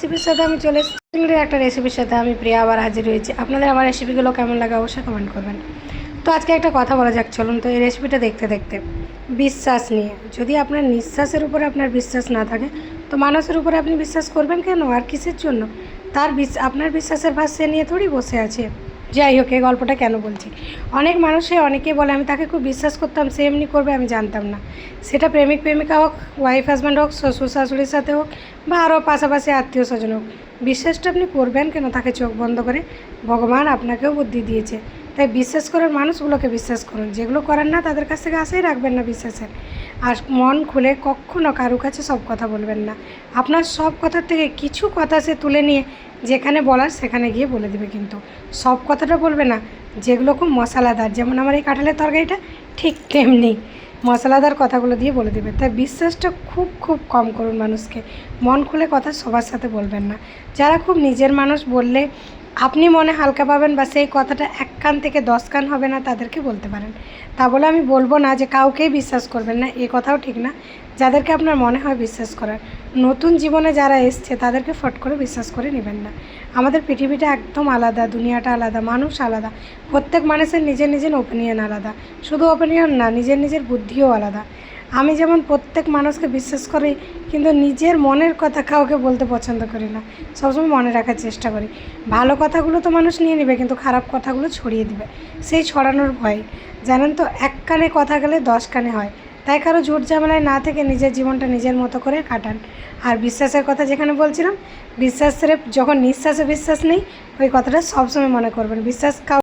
রেসিপির সাথে আমি চলে এসেছি। একটা রেসিপির সাথে আমি প্রিয়া আবার হাজির হয়েছি। আপনাদের আমার রেসিপিগুলো কেমন লাগে অবশ্যই কমেন্ট করবেন। তো আজকে একটা কথা বলা যাক, চলুন তো এই রেসিপিটা দেখতে দেখতে। বিশ্বাস নিয়ে, যদি আপনার নিঃশ্বাসের উপরে আপনার বিশ্বাস না থাকে, তো মানুষের উপরে আপনি বিশ্বাস করবেন কেন? আর কিসের জন্য? তার আপনার বিশ্বাসের ভাষ সে নিয়ে থোড়ি বসে আছে। যাই হোক, এই গল্পটা কেন বলছি? অনেক মানুষে অনেকে বলে, আমি তাকে খুব বিশ্বাস করতাম, সে এমনি করবে, আমি জানতাম না। সেটা প্রেমিক, প্রেমিকা হোক ওয়াইফ হাজব্যান্ড হোক, শ্বশুর, শাশুড়ির সাথে হোক, বা আরও পাশাপাশি আত্মীয় স্বজন হোক, বিশ্বাসটা আপনি করবেন কেন? তাকে চোখ বন্ধ করে, ভগবান আপনাকেও বুদ্ধি দিয়েছে। তাই বিশ্বাস করার মানুষগুলোকে বিশ্বাস করুন। যেগুলো করেন না, তাদের কাছ থেকে আশাই রাখবেন না বিশ্বাসের। আর মন খুলে কখনো কারও কাছে সব কথা বলবেন না। আপনার সব কথার থেকে কিছু কথা সে তুলে নিয়ে যেখানে বলার, সেখানে গিয়ে বলে দেবে কিন্তু। সব কথাটা বলবে না। যেগুলো খুব মশলাদার, যেমন আমার এই কাঁঠালের তরকারিটা ঠিক তেমনি মশলাদার কথাগুলো দিয়ে বলে দেবে। তাই বিশ্বাসটা খুব খুব কম করুন মানুষকে। মন খুলে কথা সবার সাথে বলবেন না। যারা খুব নিজের মানুষ বললে আপনি মনে হালকা পাবেন বা সেই কথাটা এক কান থেকে দশ কান হবে না, তাদেরকে বলতে পারেন। তা বলে আমি বলব না যে কাউকেই বিশ্বাস করবেন না, এ কথাও ঠিক না। যাদেরকে আপনার মনে হয় বিশ্বাস করার, নতুন জীবনে যারা এসছে তাদেরকে ফট করে বিশ্বাস করে নেবেন না। আমাদের পৃথিবীটা একদম আলাদা, দুনিয়াটা আলাদা, মানুষ আলাদা, প্রত্যেক মানুষের নিজের নিজের ওপিনিয়ন আলাদা। শুধু ওপিনিয়ন না, নিজের নিজের বুদ্ধিও আলাদা। আমি যেমন প্রত্যেক মানুষকে বিশ্বাস করি, কিন্তু নিজের মনের কথা কাউকে বলতে পছন্দ করি না। সবসময় মনে রাখার চেষ্টা করি। ভালো কথাগুলো তো মানুষ নিয়ে নেবে, কিন্তু খারাপ কথাগুলো ছড়িয়ে দিবে। সেই ছড়ানোর ভয়। জানেন তো, এক কানে কথা গেলে দশ কানে হয়। তাই কারও ঝুট ঝামেলায় না থেকে নিজের জীবনটা নিজের মতো করে কাটান। আর বিশ্বাসের কথা যেখানে বলছিলাম, বিশ্বাসের যখন নিঃশ্বাসে বিশ্বাস নেই, ওই কথাটা সবসময় মনে করবেন। বিশ্বাস কাউ